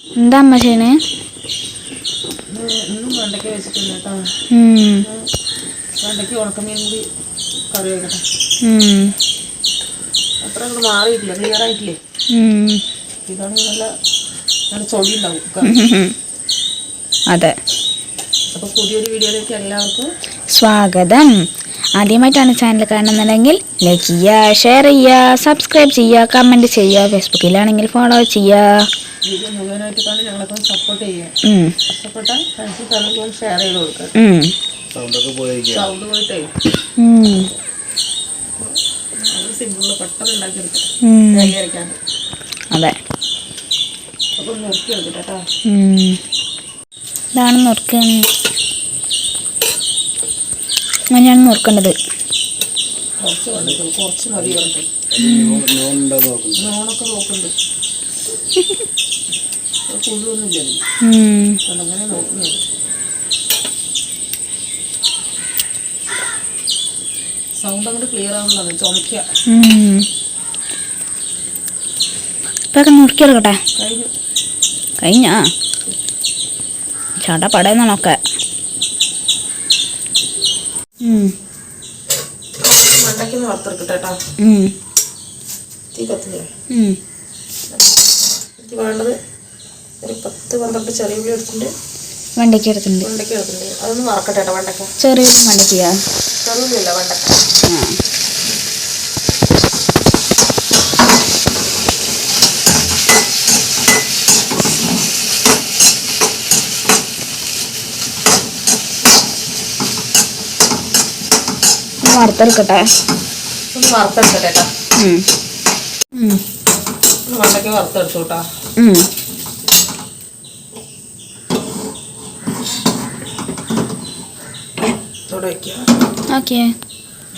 എന്താ അമ്മ ചെയ്യണേ? ഇന്നും വെണ്ടയ്ക്ക വെച്ചിട്ടുണ്ട് കേട്ടോ. ഉം. വെണ്ടയ്ക്ക് ഉണക്കമീൻ കൂടി കറി വെക്കട്ടെ ഉം. അത്ര അങ്ങോട്ട് മാറിയിട്ടില്ല ക്ലിയർ ആയിട്ടില്ലേ? ഉം. ഇതാണെങ്കിൽ നല്ല നല്ല ചൊടി ഉണ്ടാവും അതെ. അപ്പോൾ പുതിയൊരു വീഡിയോയിലേക്ക് എല്ലാവർക്കും സ്വാഗതം. ആദ്യമായിട്ടാണ് ചാനൽ കാണുന്നുണ്ടെങ്കിൽ ലൈക്ക് ചെയ്യുക ഷെയർ ചെയ്യുക സബ്സ്ക്രൈബ് ചെയ്യുക കമന്റ് ചെയ്യുക ഫേസ്ബുക്കിലാണെങ്കിൽ ഫോളോ ചെയ്യുക. വീഡിയോ മുഴുവനായിട്ട് കാണി ഞങ്ങളൊക്കെ സപ്പോർട്ട് ചെയ്യുക ഉം. ഇഷ്ടപ്പെട്ട ഫ്രണ്ട്സിൽ ഷെയർ ചെയ്ത് പോയിരിക്കുക സൗണ്ട് പോയിട്ടേ. സിമ്പിളിൽ പെട്ടെന്ന് ഉണ്ടാക്കിയെടുക്കാം. അതെ. അപ്പോൾ നോക്കി എടുക്കട്ടെ കേട്ടോ. ഇതാണ് നുറുക്ക്. അങ്ങനെയാണ് നുറുക്കേണ്ടത്. കുറച്ച് വേണ്ടത് കുറച്ച് മതി വേണ്ടത് നോണൊക്കെ നോക്കുന്നുണ്ട്. അത് കഴിഞ്ഞ. നോക്കുന്നത് സൗണ്ട് അങ്ങോട്ട് ക്ലിയർ ആവുന്നതാണ് ചുമക്കുക ഉം. ഇപ്പൊക്കെ നുറുക്കിയെടുക്കട്ടെ കഴിഞ്ഞു. കഴിഞ്ഞാ? ചട പടയെന്നാണൊക്കെ വറുത്തെടുക്കട്ടെ കേട്ടോ ഒരു പത്ത് പന്ത്രണ്ട് ചെറിയ ഉള്ളി എടുത്തിട്ടുണ്ട്. വെണ്ടയ്ക്ക എടുത്തിട്ടുണ്ട്. വെണ്ടയ്ക്ക എടുത്തിട്ടുണ്ട്. അതൊന്ന് വറക്കട്ടെ കേട്ടോ വെണ്ടയ്ക്ക. ചെറിയ വെണ്ടയ്ക്കയാ ചെറുള്ളില്ല വെണ്ടയ്ക്ക. വറുത്തെടുക്കട്ടെ. ഒന്ന് വറുത്തെടുക്കട്ടെ കേട്ടോ. വെണ്ടയ്ക്ക വറുത്തെടുത്തു കേട്ടോ. വയ്ക്കുക ഓക്കെ.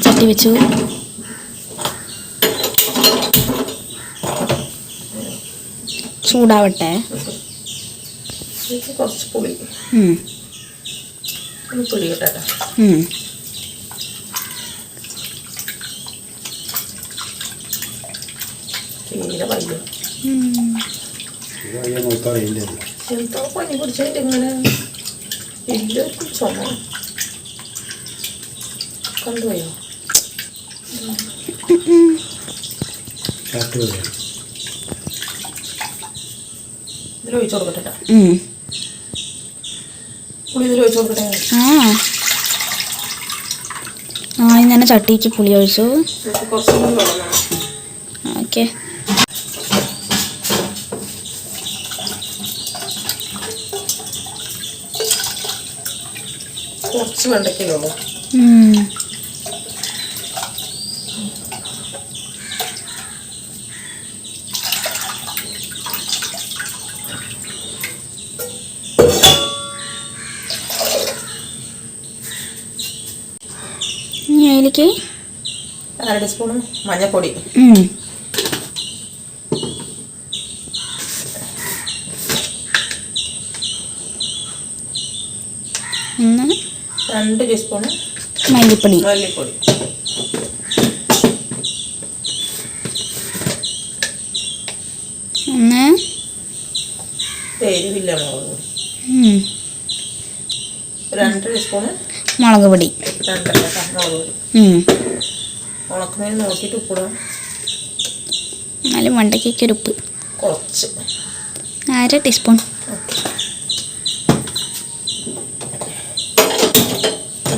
ചട്ടി വെച്ചു. ചൂടാവട്ടെ. കുറച്ച് പുളി. തീരെ വയ്യ. നോക്കറിയില്ല എന്തോ പനി കുടിച്ചിട്ട് ഇങ്ങനെ. എല്ലാവർക്കും ചുമ. കണ്ടുപോയോ? ഇതിൽ ഒഴിച്ചു കൊടുക്കട്ടെ പുളി ഇതിൽ ഒഴിച്ചു കൊടുക്കട്ടെ? ആ. ഇങ്ങനെ ചട്ടിക്ക് പുളി ഒഴിച്ചു. ഓക്കെ. കുറച്ച് വെണ്ടയ്ക്കല്ലേ ഇനി അതിലേക്ക് അര ടീസ്പൂൺ മഞ്ഞൾപ്പൊടി. ഒന്ന് രണ്ട് ടീസ്പൂൺ മല്ലിപ്പൊടി. മല്ലിപ്പൊടി. ഒന്ന് എരിവില്ല മുളക് പൊടി. രണ്ട് ടീസ്പൂൺ മുളക് പൊടി. രണ്ടര കേട്ടോ ഉം. ഉണക്കുന്നതിന് നോക്കിയിട്ട് ഉപ്പിടാം എന്നാലും വെണ്ടയ്ക്കൊക്കെ ഒരു ഉപ്പ്. കുറച്ച്. അര ടീസ്പൂൺ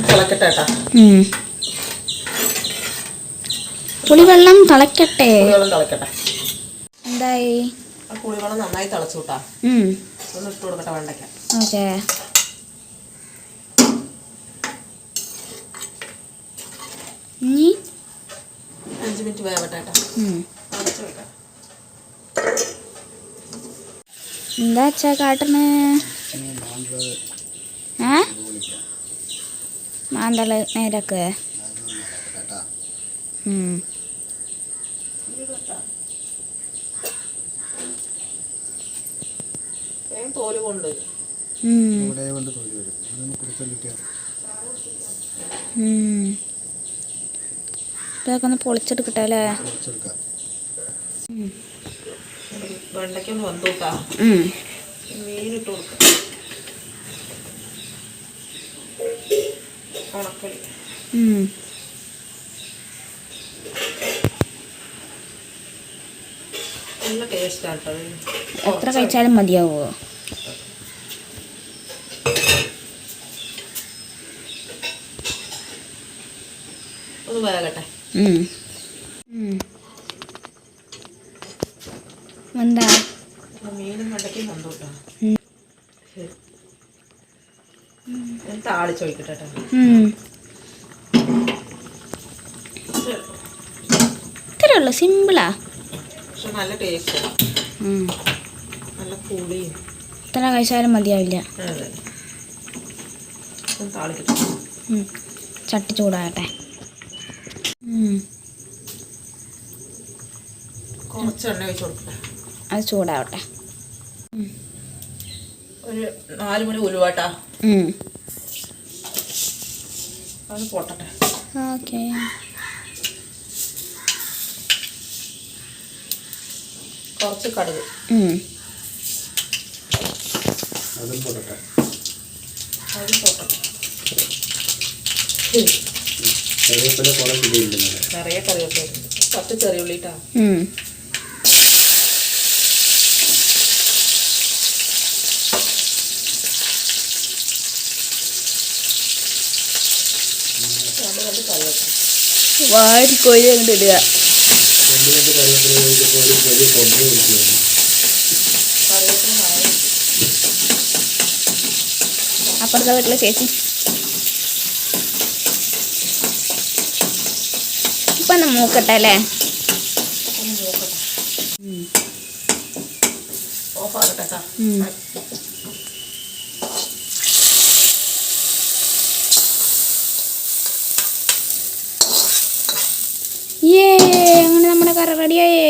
തിളക്കട്ടെ. പുളിവെള്ളം തിളയ്ക്കട്ടെ പുളിവെള്ളം തിളക്കട്ടെ. എന്തായി? ആ പുളിവെള്ളം നന്നായി തിളച്ചു കൂട്ടാ. ഒന്ന് ഇട്ട് കൊടുക്കട്ടെ വെണ്ടയ്ക്ക. ഓക്കെ ഇനി അഞ്ച് മിനിറ്റ് വേവട്ടെ എന്താ അച്ഛാ കാട്ടണ്? ഏ? മാന്തൾ നേരക്ക്. തോൽ കൊണ്ട്. ഇവിടെ കൊണ്ട് തൊലി വരും. അതൊന്ന് പിടിച്ചാൽ കിട്ടിയാൽ ഉം. ഇതൊക്കെ ഒന്ന് പൊളിച്ചെടുക്കട്ടെ അല്ലേ? കൊടുക്കാം. എത്ര കഴിച്ചാലും മതിയാവോ? ഒന്ന് വേകട്ടെ. ഉം. എന്താ? സിമ്പിളാ. പക്ഷെ നല്ല ടേസ്റ്റ്. നല്ല പുളിയും. എത്ര കഴിച്ചാലും മതിയാവില്ല. ചട്ടി ചൂടാകട്ടെ ഉം. കുറച്ച് എണ്ണ ഒഴിച്ച് കൊടുക്കട്ടെ അത് ചൂടാവട്ടെ. ഒരു നാല് മണി ഉലുവാട്ടാ. അത് പൊട്ടട്ടെ. ഓക്കെ. കുറച്ച് കടുക്. അത് അതും പോട്ടെ അത് പൊട്ടട്ടെ. കറിവേപ്പില കുറെ കിട്ടിയിട്ടുണ്ട് നിറയെ കറിവേപ്പില. പത്ത് ചെറിയ ഉള്ളിട്ടാ. ഉം. രണ്ട് രണ്ട് കറിവേപ്പില വാരിക്കോരി അങ്ങോട്ട് ഇടുക. രണ്ട് രണ്ട് കറിവേപ്പില കഴിച്ചപ്പോൾ ഒരു വലിയ കൊമ്പ് കൊടുക്കുകയാണ് കറിവേപ്പില നിറയെ. അപ്പുറത്തെ വീട്ടിലെ ചേച്ചി. ഒന്ന് മൂക്കട്ടെ അല്ലേ. ഏ അങ്ങനെ നമ്മുടെ കറി റെഡിയായേ.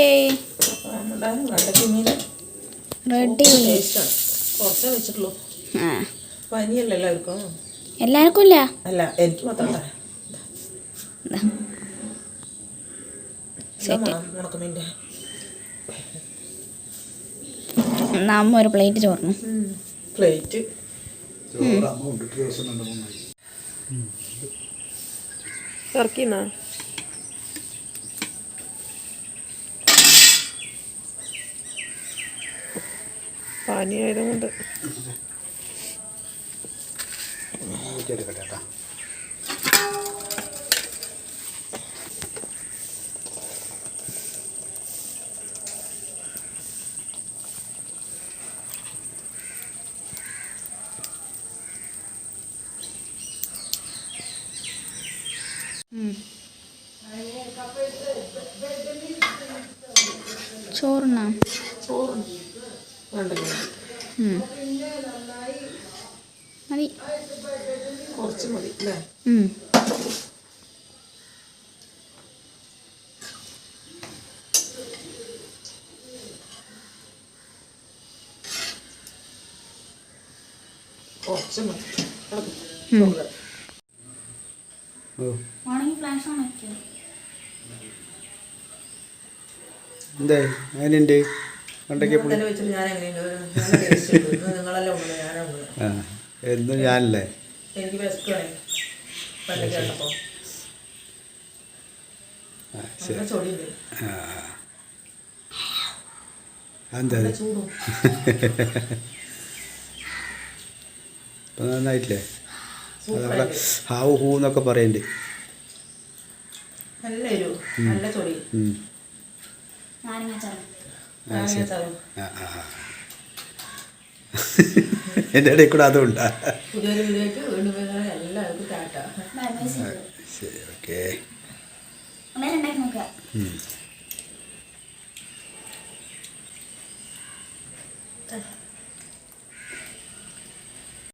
റെഡി. കുറച്ചേ വെച്ചിട്ടുള്ളൂ ആ. പനിയല്ല എല്ലാവർക്കും? എല്ലാവർക്കും ഇല്ല അല്ല എനിക്ക് മാത്രം ഉണക്കമീന്റെ നമ്മ ഒരു പ്ലേറ്റ് ചോർന്നു പ്ലേറ്റ് അമ്മ കൊണ്ടിട്ട് ചോറിനാ ചോറ് വേണ്ടല്ലോ? ഉം. മതി. കുറച്ച് മതി അല്ലേ. കുറച്ച് മതി. ഓ. എന്തേ? അതിനുണ്ട് എന്നും ഞാനല്ലേ? എന്താ ഇപ്പം നന്നായിട്ടില്ലേ? അതവിടെ ഹാവ് ഹൂ എന്നൊക്കെ പറയുന്നുണ്ട് നല്ല. എന്റെ ഇടയിൽ കൂടെ അതും ഉണ്ടാ. പുതിയൊരു വീഡിയോയ്ക്ക്